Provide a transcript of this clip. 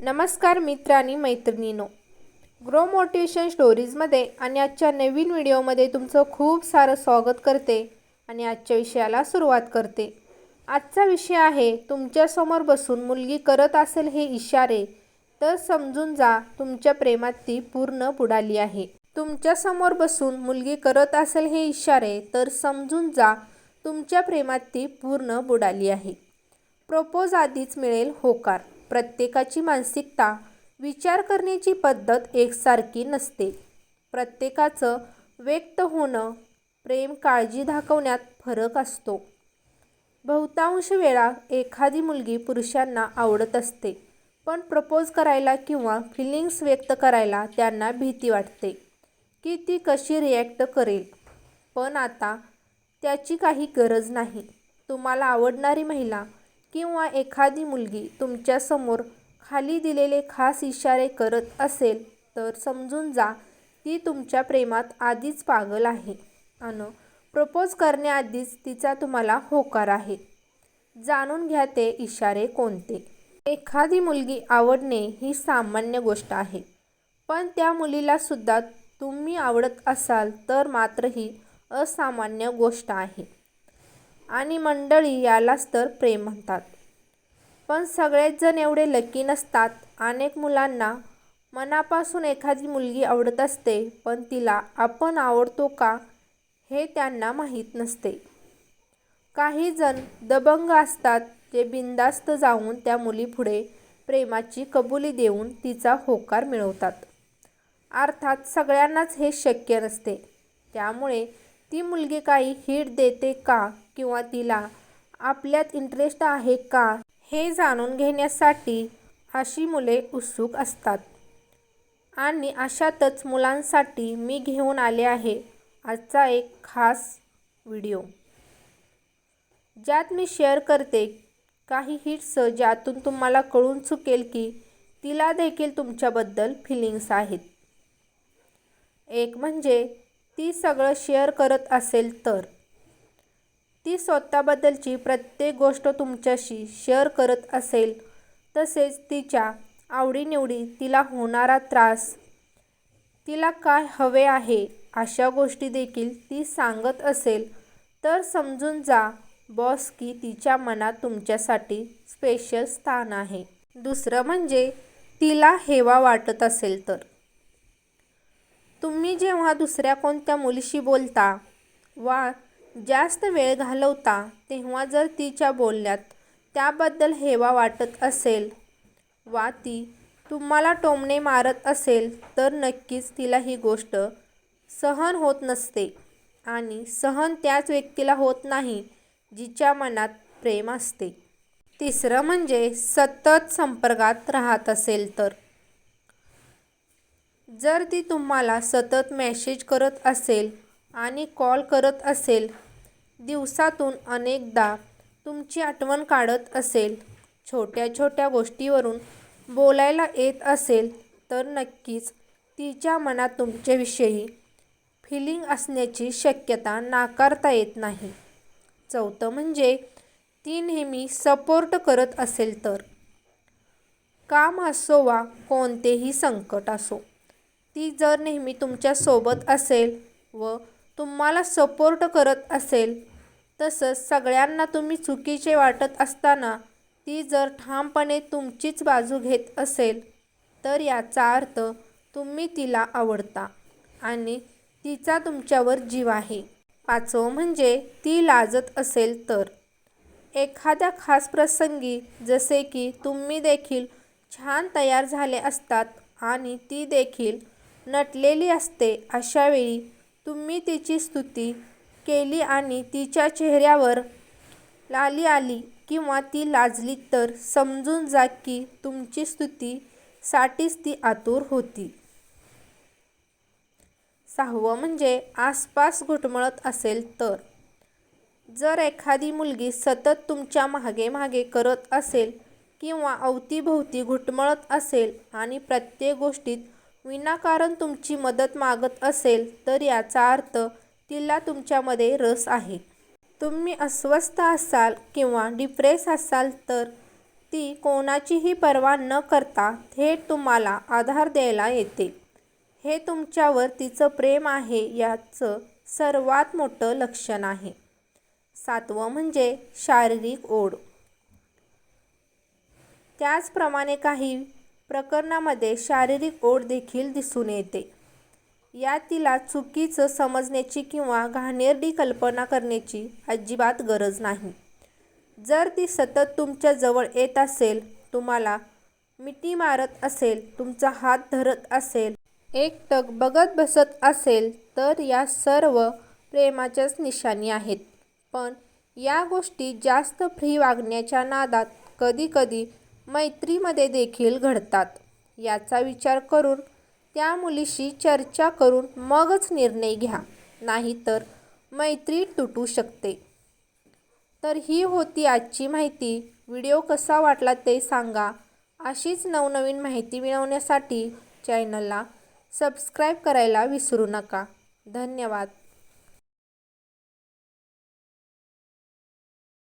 नमस्कार मित्र आणि मैत्रिणींनो ग्रो मोटिवेशन स्टोरीजमध्ये आणि आजच्या नवीन व्हिडिओमध्ये तुमचं खूप सारं स्वागत करते आणि आजच्या विषयाला सुरुवात करते. आजचा विषय आहे तुमच्यासमोर बसून मुलगी करत असेल हे इशारे तर समजून जा तुमच्या प्रेमात ती पूर्ण बुडाली आहे. तुमच्यासमोर बसून मुलगी करत असेल हे इशारे तर समजून जा तुमच्या प्रेमात ती पूर्ण बुडाली आहे. प्रपोज आधीच मिळेल होकार. प्रत्येकाची मानसिकता विचार करण्याची पद्धत एकसारखी नसते. प्रत्येकाचं व्यक्त होणं प्रेम काळजी दाखवण्यात फरक असतो. बहुतांश वेळा एखादी मुलगी पुरुषांना आवडत असते पण प्रपोज करायला किंवा फिलिंग्स व्यक्त करायला त्यांना भीती वाटते की ती कशी रिॲक्ट करेल. पण आता त्याची काही गरज नाही. तुम्हाला आवडणारी महिला किंवा एखादी मुलगी तुमच्यासमोर खाली दिलेले खास इशारे करत असेल तर समजून जा ती तुमच्या प्रेमात आधीच पागल आहे. आणि प्रपोज करण्याआधीच तिचा तुम्हाला होकार आहे. जाणून घ्या ते इशारे कोणते. एखादी मुलगी आवडणे ही सामान्य गोष्ट आहे. पण त्या मुलीला सुद्धा तुम्ही आवडत असाल तर मात्र ही असामान्य गोष्ट आहे. आणि मंडळी यालाच तर प्रेम म्हणतात. पण सगळेच जण एवढे लकी नसतात. अनेक मुलांना मनापासून एखादी मुलगी आवडत असते पण तिला आपण आवडतो का हे त्यांना माहीत नसते. काही जण दबंग असतात जे बिनधास्त जाऊन त्या मुलीपुढे प्रेमाची कबुली देऊन तिचा होकार मिळवतात. अर्थात सगळ्यांनाच हे शक्य नसते. त्यामुळे ती मुलगी काही हिट देते का किंवा तिला आपल्यात इंटरेस्ट आहे का हे जाणून घेण्यासाठी अशी मुले उत्सुक असतात. आणि अशातच मुलांसाठी मी घेऊन आले आहे आजचा एक खास व्हिडिओ. ज्यात मी शेअर करते काही हिट्स ज्यातून तुम्हाला कळून चुकेल की तिला देखील तुमच्याबद्दल फिलिंग्स आहेत. एक म्हणजे ती सगळं शेअर करत असेल तर. ती स्वतःबद्दलची प्रत्येक गोष्ट तुमच्याशी शेअर करत असेल तसेच तिच्या आवडीनिवडी तिला होणारा त्रास तिला काय हवे आहे अशा गोष्टी देखील ती सांगत असेल तर समजून जा बॉस की तिच्या मनात तुमच्यासाठी स्पेशल स्थान आहे. दुसरं म्हणजे तिला हेवा वाटत असेल तर. तुम्ही जेव्हा दुसऱ्या कोणत्या मुलीशी बोलता वा जास्त वेळ घालवता तेव्हा जर तिच्या बोलण्यात त्याबद्दल हेवा वाटत असेल वा ती तुम्हाला टोमणे मारत असेल तर नक्कीच तिला ही गोष्ट सहन होत नसते आणि सहन त्याच व्यक्तीला होत नाही जिच्या मनात प्रेम असते. तिसरं म्हणजे सतत संपर्कात राहत असेल तर. जर ती तुम्हाला सतत मेसेज करत असेल आणि कॉल करत असेल दिवसातून अनेकदा तुमची आठवण काढत असेल छोट्या छोट्या गोष्टीवरून बोलायला येत असेल तर नक्कीच तिच्या मनात तुमच्याविषयी फिलिंग असण्याची शक्यता नाकारता येत नाही. चौथं म्हणजे ती नेहमी सपोर्ट करत असेल तर. काम असो वा कोणतेही संकट असो ती जर नेहमी तुमच्यासोबत असेल व तुम्हाला सपोर्ट करत असेल तसंच सगळ्यांना तुम्ही चुकीचे वाटत असताना ती जर ठामपणे तुमचीच बाजू घेत असेल तर याचा अर्थ तुम्ही तिला आवडता आणि तिचा तुमच्यावर जीव आहे. पाचवं म्हणजे ती लाजत असेल तर. एखाद्या खास प्रसंगी जसे की तुम्ही देखील छान तयार झाले असतात आणि ती देखील नटलेली असते अशावेळी तुम्ही तिची स्तुती केली आणि तिच्या चेहऱ्यावर लाली आली किंवा ती लाजली तर समजून जा की तुमची स्तुतीसाठीच ती आतुर होती. सहावं म्हणजे आसपास घुटमळत असेल तर. जर एखादी मुलगी सतत तुमच्या मागे मागे करत असेल किंवा अवतीभोवती घुटमळत असेल आणि प्रत्येक गोष्टीत विनाकारण तुमची मदत मागत असेल तर याचा अर्थ तिला तुमच्यामध्ये रस आहे. तुम्ही अस्वस्थ असाल किंवा डिप्रेस असाल तर ती कोणाचीही पर्वा न करता थेट तुम्हाला आधार द्यायला येते. हे तुमच्यावर तिचं प्रेम आहे याचं सर्वात मोठं लक्षण आहे. सातवं म्हणजे शारीरिक ओढ. त्याचप्रमाणे काही प्रकरणामध्ये शारीरिक ओढ देखील दिसून येते. या तिला चुकीचं समजण्याची किंवा घाणेरडी कल्पना करण्याची अजिबात गरज नाही. जर ती सतत तुमच्याजवळ येत असेल तुम्हाला मिठी मारत असेल तुमचा हात धरत असेल एकटक बघत बसत असेल तर या सर्व प्रेमाच्याच निशाणी आहेत. पण या गोष्टी जास्त फ्री वागण्याच्या नादात कधीकधी मैत्रीमध्ये देखील घडतात. याचा विचार करून त्या मुलीशी चर्चा करून मगच निर्णय घ्या नाहीतर मैत्री तुटू शकते. तर ही होती आजची माहिती. व्हिडिओ कसा वाटला ते सांगा. अशीच नवनवीन माहिती मिळवण्यासाठी चॅनलला सबस्क्राईब करायला विसरू नका. धन्यवाद.